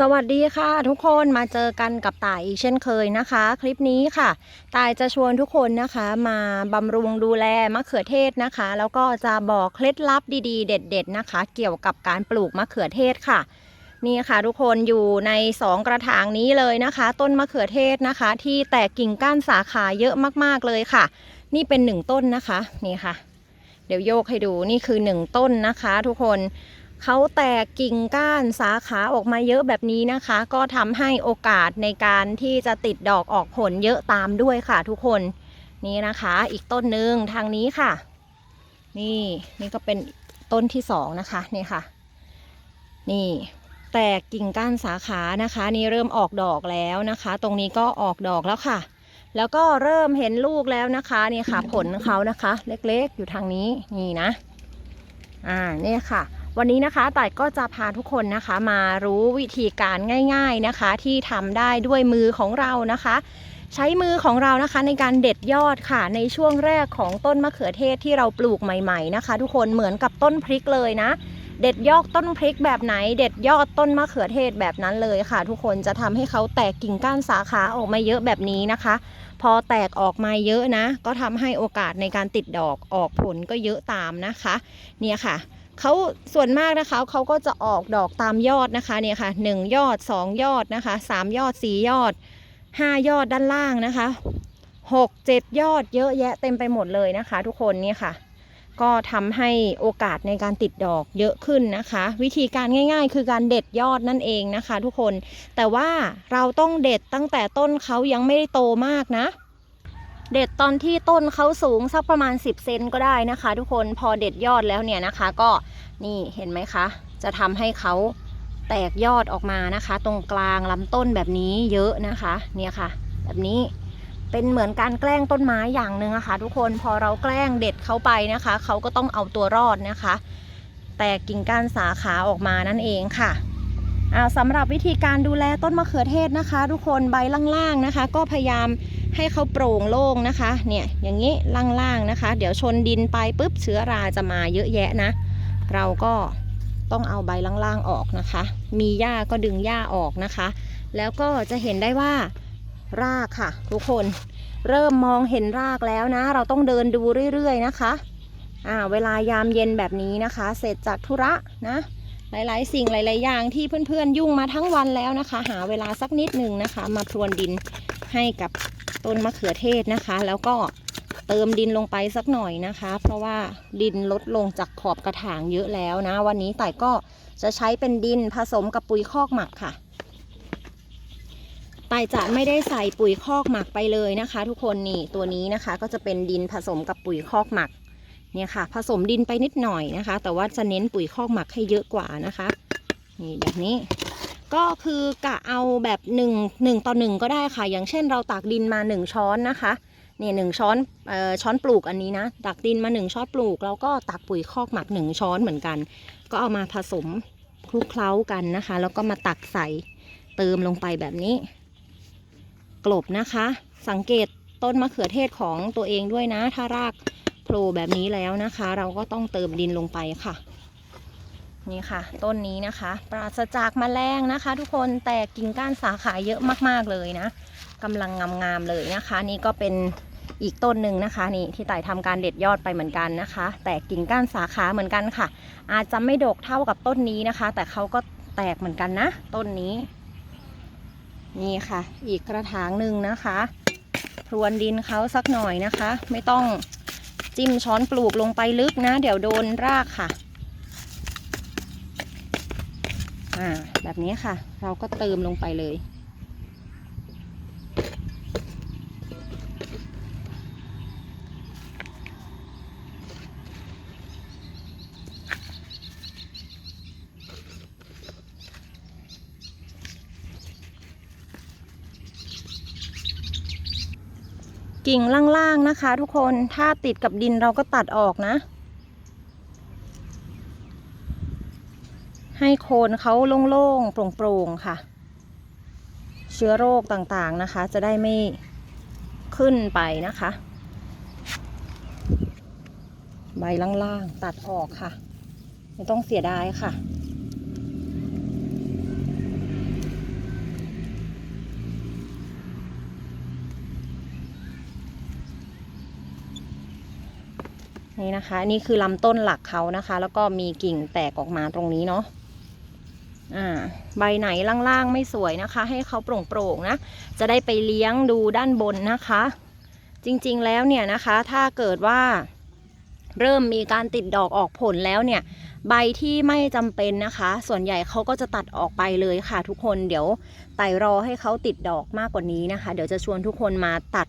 สวัสดีค่ะ ทุกคนมาเจอกันกับต่ายอีกเช่นเคยนะคะ คลิปนี้ค่ะต่ายจะชวนทุกคนนะคะ มาบำรุงดูแลมะเขือเทศนะคะ แล้วก็จะบอกเคล็ดลับดีๆ เด็ด ๆ นะคะ เกี่ยวกับการปลูกมะเขือเทศค่ะ นี่ค่ะ ทุกคนอยู่ใน 2 กระถางนี้เลยนะคะ ต้นมะเขือเทศนะคะ ที่แตกกิ่งก้านสาขาเยอะมากๆเลยค่ะ นี่เป็น 1 ต้นนะคะนี่ค่ะ เดี๋ยวโยกให้ดูนี่คือ 1 ต้นนะคะ ทุกคน เขาแตกกิ่งก้านสาขาออกมาเยอะแบบนี้นะคะ ก็ทำให้โอกาสในการที่จะติดดอกออกผลเยอะตามด้วยค่ะทุกคนนี่นะคะ อีกต้นหนึ่งทางนี้ค่ะ นี่นี่ก็เป็นต้นที่สองนะคะนี่ค่ะ นี่แตกกิ่งก้านสาขานะคะ นี่เริ่มออกดอกแล้วนะคะ ตรงนี้ก็ออกดอกแล้วค่ะ แล้วก็เริ่มเห็นลูกแล้วนะคะนี่ค่ะ ผลเขานะคะ เล็กๆอยู่ทางนี้นี่นะ อ่าเนี่ยค่ะ วันนี้นะคะต่ายก็จะพาทุกคนนะคะมารู้วิธีการง่ายๆนะคะ ที่ทำได้ด้วยมือของเรานะคะ ใช้มือของเรานะคะในการเด็ดยอดค่ะ ในช่วงแรกของต้นมะเขือเทศที่เราปลูกใหม่ ๆนะคะ ทุกคนเหมือนกับต้นพริกเลยนะ เด็ดยอดต้นพริกแบบไหน เด็ดยอดต้นมะเขือเทศแบบนั้นเลยค่ะ ทุกคนจะทำให้เขาแตกกิ่งก้านสาขาออกมาเยอะแบบนี้นะคะ พอแตกออกมาเยอะนะ ก็ทำให้โอกาสในการติดดอกออกผลก็เยอะตามนะคะ เนี่ยค่ะ เขาส่วนมากนะคะเขาก็จะออกดอกตามยอดนะคะเนี่ยค่ะหนึ่งยอดสองยอดนะคะสามยอดสี่ยอดห้ายอดด้านล่างนะคะหกเจ็ดยอดเยอะแยะเต็มไปหมดเลยนะคะ ทุกคนนี่ค่ะ ก็ทำให้โอกาสในการติดดอกเยอะขึ้นนะคะ วิธีการง่าย ๆ คือการเด็ดยอดนั่นเองนะคะ ทุกคนแต่ว่าเราต้องเด็ดตั้งแต่ต้นเขายังไม่ได้โตมากนะ เด็ดตอนที่ต้นเขาสูงสักประมาณ 10 เซนก็ได้นะคะ ทุกคนพอเด็ดยอดแล้วเนี่ยนะคะ ก็นี่เห็นไหมคะ จะทำให้เขาแตกยอดออกมานะคะ ตรงกลางลำต้นแบบนี้เยอะนะคะ เนี่ยค่ะ แบบนี้เป็นเหมือนการแกล้งต้นไม้อย่างหนึ่งอะคะ่ะทุกคนพอเราแกล้งเด็ดเขาไปนะคะ เขาก็ต้องเอาตัวรอดนะคะ แตกกิ่งก้านสาขาออกมานั่นเองค่ะอ่าสำหรับวิธีการดูแลต้นมะเขือเทศนะคะ ทุกคนใบล่างๆนะคะ ก็พยายาม ให้เขาโปร่งโล่งนะคะ เนี่ยอย่างนี้ล่างๆนะคะ เดี๋ยวชนดินไปปุ๊บเชื้อราจะมาเยอะแยะนะ เราก็ต้องเอาใบล่างๆออกนะคะ มีหญ้าก็ดึงหญ้าออกนะคะ แล้วก็จะเห็นได้ว่ารากค่ะ ทุกคนเริ่มมองเห็นรากแล้วนะ เราต้องเดินดูเรื่อยๆนะคะอ่าเวลายามเย็นแบบนี้นะคะ เสร็จจากธุระนะหลายๆ สิ่งหลาย ๆ อย่างที่เพื่อนๆ ยุ่งมาทั้งวันแล้วนะคะ หาเวลาสักนิดหนึ่งนะคะ มาพรวนดินให้กับ ต้นมะเขือเทศนะคะ แล้วก็เติมดินลงไปสักหน่อยนะคะ เพราะว่าดินลดลงจากขอบกระถางเยอะแล้วนะ วันนี้แต่ก็จะใช้เป็นดินผสมกับปุ๋ยคอกหมักค่ะไต่จะไม่ได้ใส่ปุ๋ยคอกหมักไปเลยนะคะ ทุกคนนี่ตัวนี้นะคะก็จะเป็นดินผสมกับปุ๋ยคอกหมักเนี่ยค่ะ ผสมดินไปนิดหน่อยนะคะ แต่ว่าจะเน้นปุ๋ยคอกหมักให้เยอะกว่านะคะ นี่แบบนี้ ก็คือกะเอาแบบหนึ่งหนึ่งต่อหนึ่งก็ได้ค่ะ อย่างเช่นเราตักดินมาหนึ่งช้อนนะคะเนี่ยหนึ่งช้อนออช้อนปลูกอันนี้นะตักดินมาหนึ่งช้อนปลูก แล้วก็ตักปุ๋ยคอกหมักหนึ่งช้อนเหมือนกัน ก็เอามาผสมคลุกเคล้ากันนะคะ แล้วก็มาตักใส่เติมลงไปแบบนี้ กลบนะคะ สังเกตต้นมะเขือเทศของตัวเองด้วยนะ ถ้ารากโผล่แบบนี้แล้วนะคะ เราก็ต้องเติมดินลงไปค่ะ นี่ค่ะ ต้นนี้นะคะ ปราศจากแมลงนะคะ ทุกคนแต่กิ่งก้านสาขาเยอะมากๆเลยนะกำลังงามๆเลยนะคะ นี่ก็เป็นอีกต้นหนึ่งนะคะ นี่ที่ไต่ทำการเด็ดยอดไปเหมือนกันนะคะ แต่กิ่งก้านสาขาเหมือนกันค่ะ อาจจะไม่ดกเท่ากับต้นนี้นะคะ แต่เขาก็แตกเหมือนกันนะ ต้นนี้ นี่ค่ะ อีกกระถางหนึ่งนะคะพรวนดินเขาสักหน่อยนะคะ ไม่ต้องจิ้มช้อนปลูกลงไปลึกนะ เดี๋ยวโดนรากค่ะ อ่า แบบนี้ค่ะ เราก็เติมลงไปเลย กิ่งล่างๆนะคะทุกคน ถ้าติดกับดินเราก็ตัดออกนะ ให้โคนเขาโล่งๆโปร่งๆค่ะ เชื้อโรคต่างๆนะคะ จะได้ไม่ขึ้นไปนะคะ ใบล่างๆตัดออกค่ะ ไม่ต้องเสียดายค่ะนี่นะคะนี่คือลำต้นหลักเขานะคะ แล้วก็มีกิ่งแตกออกมาตรงนี้เนาะ ใบไหนล่างๆไม่สวยนะคะ ให้เขาโปร่งๆนะ จะได้ไปเลี้ยงดูด้านบนนะคะ จริงๆแล้วเนี่ยนะคะ ถ้าเกิดว่าเริ่มมีการติดดอกออกผลแล้วเนี่ย ใบที่ไม่จำเป็นนะคะ ส่วนใหญ่เขาก็จะตัดออกไปเลยค่ะทุกคนเดี๋ยวไต่รอให้เขาติดดอกมากกว่านี้นะคะ เดี๋ยวจะชวนทุกคนมาตัด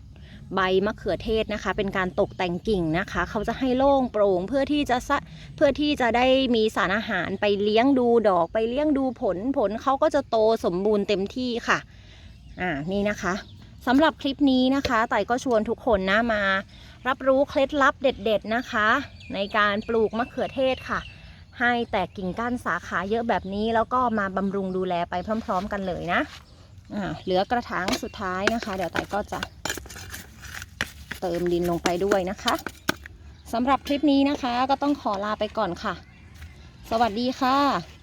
ใบมะเขือเทศนะคะ เป็นการตกแต่งกิ่งนะคะ เขาจะให้โล่งโปร่งเพื่อที่จะสะเพื่อที่จะได้มีสารอาหารไปเลี้ยงดูดอกไปเลี้ยงดูผลผลเขาก็จะโตสมบูรณ์เต็มที่ค่ะอ่านี่นะคะสำหรับคลิปนี้นะคะไต่ก็ชวนทุกคนนะมา รับรู้เคล็ดลับเด็ด ๆนะคะ ในการปลูกมะเขือเทศค่ะ ให้แตกกิ่งก้านสาขาเยอะแบบนี้แล้วก็มาบำรุงดูแลไปพร้อม ๆ กันเลยนะอ่าเหลือกระถางสุดท้ายนะคะ เดี๋ยวไต่ก็จะ เติมดินลงไปด้วยนะคะสำหรับคลิปนี้นะคะก็ต้องขอลาไปก่อนค่ะ สวัสดีค่ะ